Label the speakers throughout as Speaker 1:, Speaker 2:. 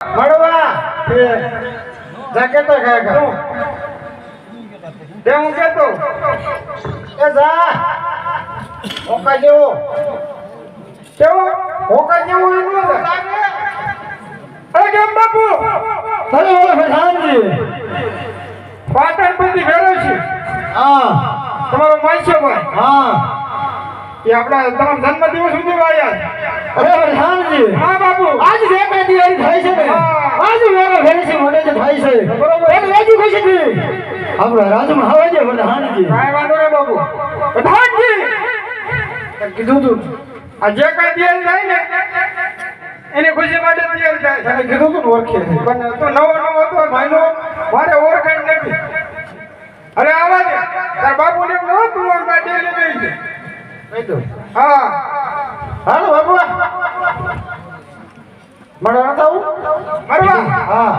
Speaker 1: મળવા જાકેટ કાકા તે હું કેતો એ જા. ઓકા જેવો. કેવો? ઓકા જેવો એનું લાગે. અરે કેમ બાપુ?
Speaker 2: અરે ઓલે પ્રધાનજી
Speaker 1: પાટણ બધી ફેરો છે.
Speaker 2: હા.
Speaker 1: તમારો માનસો ભાઈ.
Speaker 2: હા.
Speaker 1: એ આપણા તમારા જન્મદિવસ દિવસ ઉજવાયા
Speaker 2: અરે પ્રધાનજી.
Speaker 1: હા બાપુ.
Speaker 2: આજ જે બે દિવાળી થાય છે ને આજ ભેળ છે મને જે થાય છે.
Speaker 1: બરોબર.
Speaker 2: એને રાજી ખુશી થી. આપણા રાજમાં આવે છે પ્રધાનજી.
Speaker 1: કાઈ વાંધો નહીં બાપુ. તે કીધું તું આ જે કાંઈ દિયલ થાય ને એની ખુશી માટે દિયલ થાય તને કીધું તું ને ઓળખે પણ તો નવો નવો હતો ભાઈનો. મારે ઓળખાણ નથી. અરે આવા દે. તાર બાપુને ન તું આમ કાઢી લઈ હા.
Speaker 2: હાલો બાપુ
Speaker 1: મળો ન થવું મરવા
Speaker 2: હા.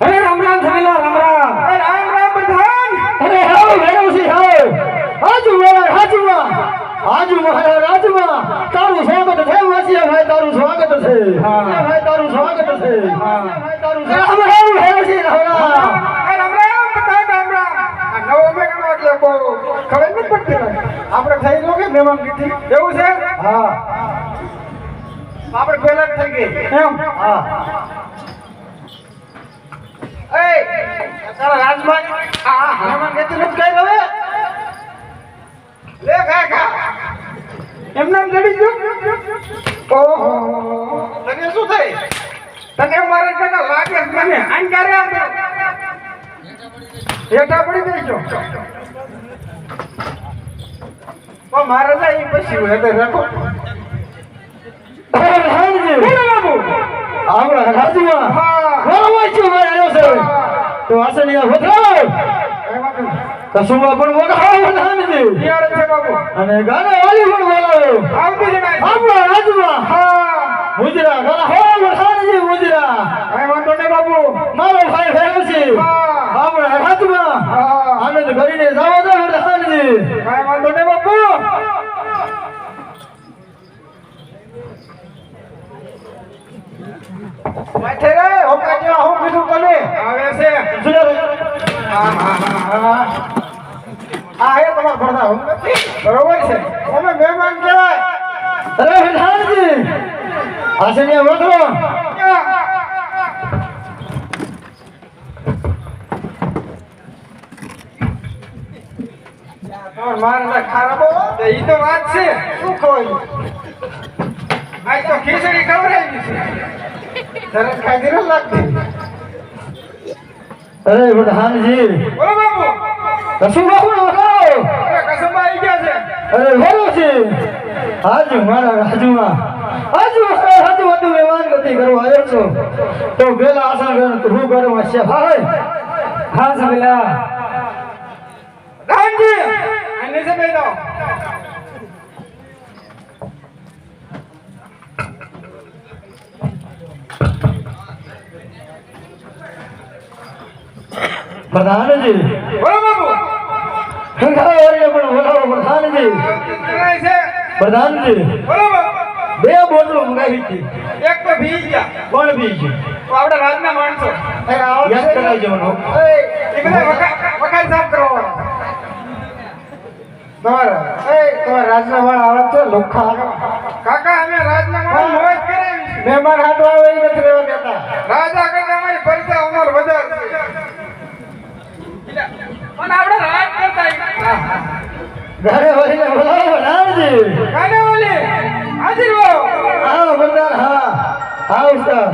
Speaker 2: અરે રામ રામ થયેલા રામ રામ.
Speaker 1: અરે રામ રામ પ્રધાન
Speaker 2: અરે હાવ વેણવસી હાવ હાજુ વેળા હાજુ આજુ મહારાજ રાજમાં તારું સ્વાગત છે વાસિયા ભાઈ તારું સ્વાગત છે.
Speaker 1: હા.
Speaker 2: ભાઈ તારું સ્વાગત છે.
Speaker 1: હા.
Speaker 2: ભાઈ તારું
Speaker 1: આપણે થઈ ગયો કે મહેમાન ગીધી એવું છે?
Speaker 2: હા.
Speaker 1: આપણે પહેલા જ થઈ ગઈ. એમ?
Speaker 2: હા.
Speaker 1: એ, તારા રાજમાં હા મહેમાન ગીધી નથી કઈ હવે? લે, ખા ખા. એમ લડી જડી ઓહો. તને શું થઈ? તને મારે કને લાગે છે મને. આવતો હેઠા પડી જઈશો પણ મારે જાય પછી હું હેઠે રાખો.
Speaker 2: અરે રામજી
Speaker 1: બોલો બાબુ.
Speaker 2: આપણા રાજમાં
Speaker 1: હા.
Speaker 2: બરોબર છે ભાઈ આવ્યો છે. તો આસનિયા વધરો કસુમા પણ વગાડો રામજી
Speaker 1: તૈયાર છે બાબુ.
Speaker 2: અને ગાના વાલી પણ બોલાવો
Speaker 1: આવતી જણાય છે.
Speaker 2: આપણા રાજમાં.
Speaker 1: હા.
Speaker 2: મુજરા ગાના હો વરસાદજી મુજરા.
Speaker 1: કાંઈ વાંધો નહીં બાપુ
Speaker 2: મારો ભાઈ ભેગો છે.
Speaker 1: હા.
Speaker 2: આપણા રાજમાં.
Speaker 1: હા.
Speaker 2: આનંદ કરીને જાવ વરસાદજી
Speaker 1: કાંઈ વાંધો નહીં બાપુ માથે રે હોકા જેવા હું કીધું તને આવે છે. હા હા હા હા આ હે તમારા પડદા હું બરોબર છે. તમે મહેમાન કહેવાય.
Speaker 2: અરે વિધાનજી આસનિયા વધરો
Speaker 1: તમારે મારે તો ખારા બહુ તે વાત છે. શું ખવાય? આજ તો ખીચડી ખવડાવી છે. લાગતી?
Speaker 2: અરે વરસાદજી
Speaker 1: બોલો બાપુ.
Speaker 2: કસુમા પણ વગાડો
Speaker 1: અરે આવી ગયા છે.
Speaker 2: અરે ભરો છે. આજ મારા રાજમાં. આજ તું મહેમાન ગતિ કરવા આવ્યો છો. તો પેલા આસન કર હું કરવા છે ભાઈ હા સબેલા પ્રધાનજી પ્રધાનજી પ્રધાનજી બે બોટલો મંગાવી હતી.
Speaker 1: એક તો ભી ગયા.
Speaker 2: કોણ છે
Speaker 1: તો આપણે રાજના માણસો.
Speaker 2: યાદ કરાવજો મને.
Speaker 1: એ બધા વખા- વખાણ સાફ કરવાનો. તમારા એ તમારા રાજના વાળ આવે છે લોખા. કાકા અમે રાજના વાળ મોજ કરાવી મહેમાન હાટો આવે એ નથી રહેવા દેતા. રાજા કરતા અમારી પૈસા અમાર વધારે પણ આપણે રાજ કરતા
Speaker 2: ઘરે વાળીને બોલાવો પ્રધાનજી
Speaker 1: કાને ઓલી હાજર હો
Speaker 2: હા પ્રધાન હા. હા ઉસ્તાદ